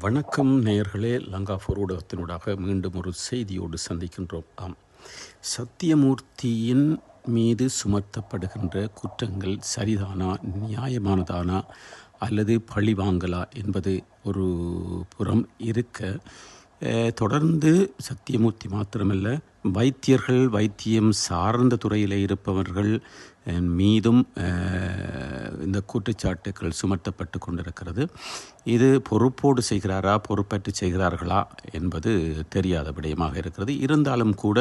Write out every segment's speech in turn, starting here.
வணக்கம் நேயர்களே லங்கா ஊடகத்தினூடாக மீண்டும் ஒரு செய்தியோடு சந்திக்கின்றோம். ஆம். சத்தியமூர்த்தியின் மீது சுமத்தப்படுகின்ற குற்றங்கள் சரிதானா நியாயமானதானா அல்லது பழிவாங்கலா என்பது ஒரு புறம் இருக்க தொடர்ந்து சத்தியமூர்த்தி மாத்திரமல்ல வைத்தியர்கள் வைத்தியம் சார்ந்த துறையில் இருப்பவர்கள் மீதும் இந்த குற்றச்சாட்டுக்கள் சுமத்தப்பட்டு கொண்டிருக்கிறது. இது பொறுப்போடு செய்கிறாரா பொறுப்பற்று செய்கிறார்களா என்பது தெரியாத விடயமாக இருக்கிறது. இருந்தாலும் கூட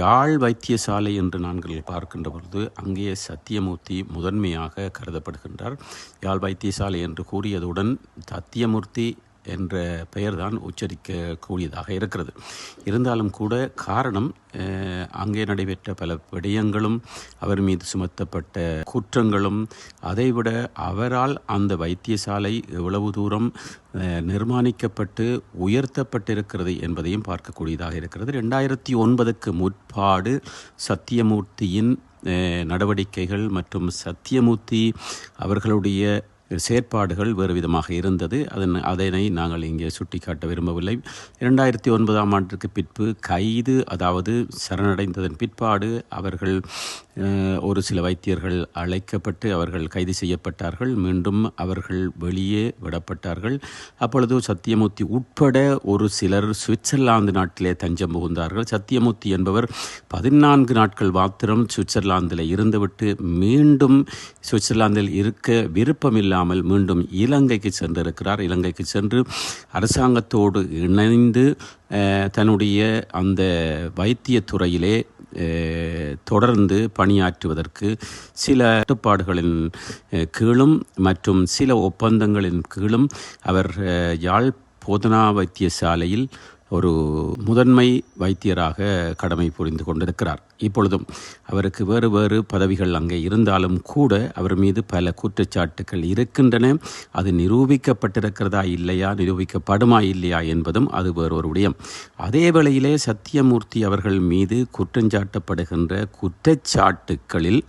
யாழ் வைத்தியசாலை என்று நாங்கள் பார்க்கின்ற பொழுது அங்கே சத்தியமூர்த்தி முதன்மையாக கருதப்படுகின்றார். யாழ் வைத்தியசாலை என்று கூறியதுடன் சத்தியமூர்த்தி என்ற பெயர்தான் உச்சரிக்கக்கூடியதாக இருக்கிறது. இருந்தாலும் கூட காரணம் அங்கே நடைபெற்ற பல விடயங்களும் அவர் மீது சுமத்தப்பட்ட குற்றங்களும் அதைவிட அவரால் அந்த வைத்தியசாலை எவ்வளவு தூரம் நிர்மாணிக்கப்பட்டு உயர்த்தப்பட்டிருக்கிறது என்பதையும் பார்க்கக்கூடியதாக இருக்கிறது. ரெண்டாயிரத்தி ஒன்பதுக்கு முற்பாடு சத்தியமூர்த்தியின் நடவடிக்கைகள் மற்றும் சத்தியமூர்த்தி அவர்களுடைய செயற்பாடுகள் வேறு விதமாக இருந்தது. அதன் அதனை நாங்கள் இங்கே சுட்டிக்காட்ட விரும்பவில்லை. இரண்டாயிரத்தி ஒன்பதாம் ஆண்டிற்கு பிற்பு கைது அதாவது சரணடைந்ததன் பிற்பாடு அவர்கள் ஒரு சில வைத்தியர்கள் அழைக்கப்பட்டு அவர்கள் கைது செய்யப்பட்டார்கள். மீண்டும் அவர்கள் வெளியே விடப்பட்டார்கள். அப்பொழுது சத்தியமூர்த்தி உட்பட ஒரு சிலர் சுவிட்சர்லாந்து நாட்டிலே தஞ்சம் புகுந்தார்கள். சத்தியமூர்த்தி என்பவர் பதினான்கு நாட்கள் மாத்திரம் சுவிட்சர்லாந்தில் இருந்துவிட்டு மீண்டும் சுவிட்சர்லாந்தில் இருக்க விருப்பமில்லாமல் மீண்டும் இலங்கைக்கு சென்றிருக்கிறார். இலங்கைக்கு சென்று அரசாங்கத்தோடு இணைந்து தன்னுடைய அந்த வைத்தியத்துறையிலே தொடர்ந்து பணியாற்றுவதற்கு சில கட்டுப்பாடுகளின் கீழும் மற்றும் சில ஒப்பந்தங்களின் கீழும் அவர் யாழ் போதனா வைத்தியசாலையில் ஒரு முதன்மை வைத்தியராக கடமை புரிந்து கொண்டிருக்கிறார். இப்பொழுதும் அவருக்கு வேறு வேறு பதவிகள் அங்கே இருந்தாலும் கூட அவர் மீது பல குற்றச்சாட்டுகள் இருக்கின்றன. அது நிரூபிக்கப்பட்டிருக்கிறதா இல்லையா நிரூபிக்கப்படுமா இல்லையா என்பதும் அது வேறொரு விடயம். அதே வேளையிலே சத்தியமூர்த்தி அவர்கள் மீது குற்றஞ்சாட்டப்படுகின்ற குற்றச்சாட்டுக்களில்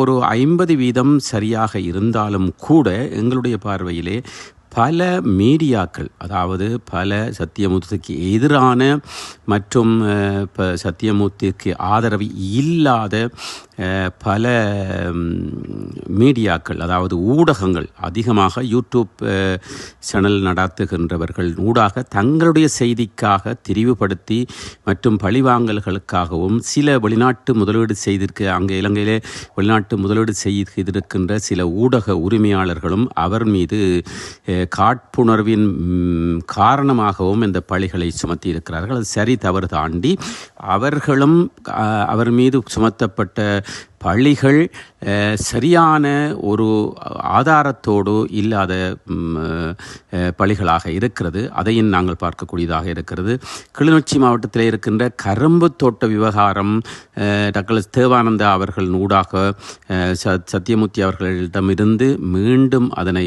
ஒரு ஐம்பது வீதம் சரியாக இருந்தாலும் கூட எங்களுடைய பார்வையிலே பல மீடியாக்கள் அதாவது பல சத்தியமூர்த்திக்கு எதிரான மற்றும் இப்போ சத்தியமூர்த்திக்கு ஆதரவு இல்லாத பல மீடியாக்கள் அதாவது ஊடகங்கள் அதிகமாக யூடியூப் சேனல் நடத்துகின்றவர்கள் ஊடாக தங்களுடைய செய்திக்காக தெரிவுபடுத்தி மற்றும் பழிவாங்கல்களுக்காகவும் சில வெளிநாட்டு முதலீடு செய்திருக்க அங்கே இலங்கையிலே வெளிநாட்டு முதலீடு செய்திருக்கின்ற சில ஊடக உரிமையாளர்களும் அவர் மீது காட்புணர்வின் காரணமாகவும் இந்த பழிகளை சுமத்தி இருக்கிறார்கள் அது சரி தவறு தாண்டி அவர்களும் அவர் மீது சுமத்தப்பட்ட பள்ளிகள் சரியான ஒரு ஆதாரத்தோடு இல்லாத பள்ளிகளாக இருக்கிறது. அதையும் நாங்கள் பார்க்கக்கூடியதாக இருக்கிறது. கிளிநொச்சி மாவட்டத்தில் இருக்கின்ற கரும்பு தோட்ட விவகாரம் டக்ளஸ் தேவானந்தா அவர்கள் ஊடாக சத்யமூர்த்தி அவர்களிடமிருந்து மீண்டும் அதனை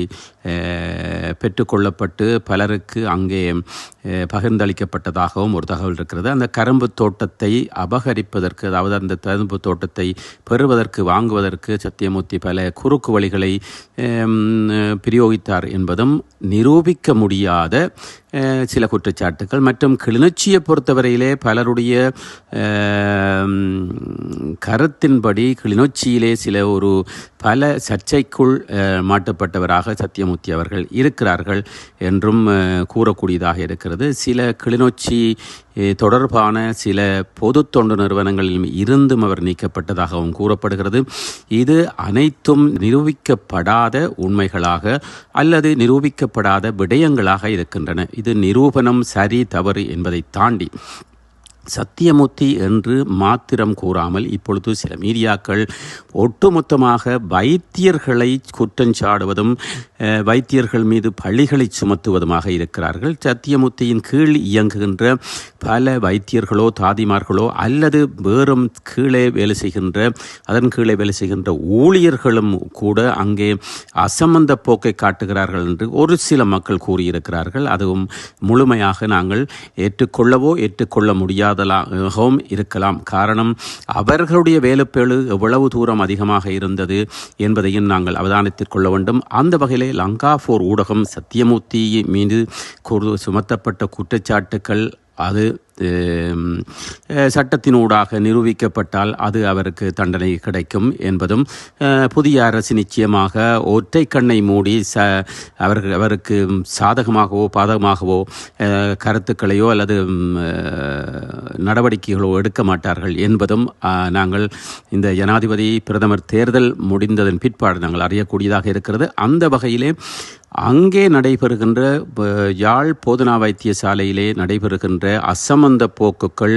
பெற்றுக்கொள்ளப்பட்டு பலருக்கு அங்கே பகிர்ந்தளிக்கப்பட்டதாகவும் ஒரு தகவல் இருக்கிறது. அந்த கரும்பு தோட்டத்தை அபகரிப்பதற்கு அதாவது அந்த கரும்பு தோட்டத்தை பெறுவதற்கு வாங்குவதற்கு சத்தியமூர்த்தி பல குறுக்கு வழிகளை பிரயோகித்தார் என்பதும் நிரூபிக்க முடியாத சில குற்றச்சாட்டுகள் மற்றும் கிளிநொச்சியை பொறுத்தவரையிலே பலருடைய கருத்தின்படி கிளிநொச்சியிலே சில ஒரு பல சர்ச்சைக்குள் மாட்டப்பட்டவராக சத்தியமூர்த்தி அவர்கள் இருக்கிறார்கள் என்றும் கூறக்கூடியதாக இருக்கிறது சில கிளிநொச்சி தொடர்பான சில பொது தொண்டு நிறுவனங்களிலும் இருந்தும் அவர் நீக்கப்பட்டதாகவும் கூறப்படுகிறது இது அனைத்தும் நிரூபிக்கப்படாத உண்மைகளாக அல்லது நிரூபிக்கப்படாத விடயங்களாக இருக்கின்றன இது நிரூபணம் சரி தவறு என்பதை தாண்டி சத்தியமூர்த்தி என்று மாத்திரம் கூறாமல் இப்பொழுது சில மீடியாக்கள் ஒட்டுமொத்தமாக வைத்தியர்களை குற்றஞ்சாடுவதும் சாடுவதும் வைத்தியர்கள் மீது பழிகளை சுமத்துவதுமாக இருக்கிறார்கள். சத்தியமூர்த்தியின் கீழ் இயங்குகின்ற பல வைத்தியர்களோ தாதிமார்களோ அல்லது வேறும் கீழே வேலை செய்கின்ற அதன் கீழே வேலை செய்கின்ற ஊழியர்களும் கூட அங்கே அசம்பந்த போக்கை காட்டுகிறார்கள் என்று ஒரு சில மக்கள் கூறியிருக்கிறார்கள். அதுவும் முழுமையாக நாங்கள் ஏற்றுக்கொள்ளவோ ஏற்றுக்கொள்ள முடியாத எதிர்பார்ப்பதாகவும் இருக்கலாம். காரணம் அவர்களுடைய வேலைப்பேழு எவ்வளவு தூரம் அதிகமாக இருந்தது என்பதையும் நாங்கள் அவதானித்துக் கொள்ள வேண்டும். அந்த வகையிலே லங்கா போர் ஊடகம் சத்தியமூர்த்தி மீது சுமத்தப்பட்ட குற்றச்சாட்டுக்கள் அது சட்டத்தினூடாக நிரூபிக்கப்பட்டால் அது அவருக்கு தண்டனை கிடைக்கும் என்பதும் புதிய அரசு நிச்சயமாக ஒற்றை கண்ணை மூடி ச அவர்கள் அவருக்கு சாதகமாகவோ பாதகமாகவோ கருத்துக்களையோ அல்லது நடவடிக்கைகளோ எடுக்க மாட்டார்கள் என்பதும் நாங்கள் இந்த ஜனாதிபதி பிரதமர் தேர்தல் முடிந்ததன் பிற்பாடு நாங்கள் அறியக்கூடியதாக இருக்கிறது. அந்த வகையிலே அங்கே நடைபெறுகின்ற யாழ் போதனா வைத்தியசாலையிலே நடைபெறுகின்ற அசமந்த போக்குகள்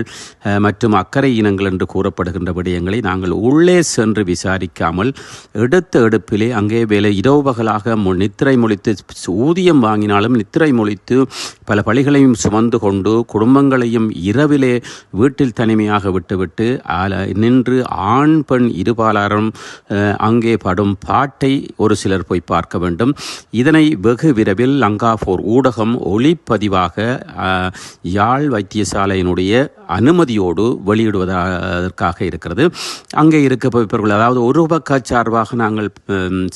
மற்றும் அக்கறை இனங்கள் என்று கூறப்படுகின்ற விடயங்களை நாங்கள் உள்ளே சென்று விசாரிக்காமல் எடுத்த எடுப்பிலே அங்கே வேலை இரவு பகலாக நித்திரை மொழித்து ஊதியம் வாங்கினாலும் நித்திரை மொழித்து பல பழிகளையும் சுமந்து கொண்டு குடும்பங்களையும் இரவிலே வீட்டில் தனிமையாக விட்டுவிட்டு ஆல- நின்று ஆண் பெண் இருபாலாரும் அங்கே படும் பாட்டை ஒரு சிலர் போய் பார்க்க வேண்டும். இதனை வெகு விரைவில் லங்காபோர் ஊடகம் ஒளிப்பதிவாக யாழ் வைத்தியசாலையினுடைய அனுமதியோடு வெளியிடுவதற்காக இருக்கிறது. அங்கே இருக்கப்பவர்கள் அதாவது ஒரு பக்க சார்பாக நாங்கள்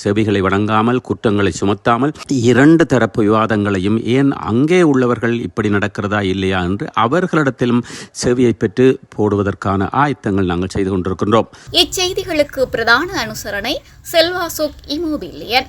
செவிகளை வழங்காமல் குற்றங்களை சுமத்தாமல் இரண்டு தரப்பு விவாதங்களையும் ஏன் அங்கே உள்ளவர்கள் இப்படி நடக்கிறதா இல்லையா என்று அவர்களிடத்திலும் செவியை பெற்று போடுவதற்கான ஆயத்தங்கள் நாங்கள் செய்து கொண்டிருக்கின்றோம். இச்செய்திகளுக்கு பிரதான அனுசரணை செல்வாசோக் இமோபிலியன்.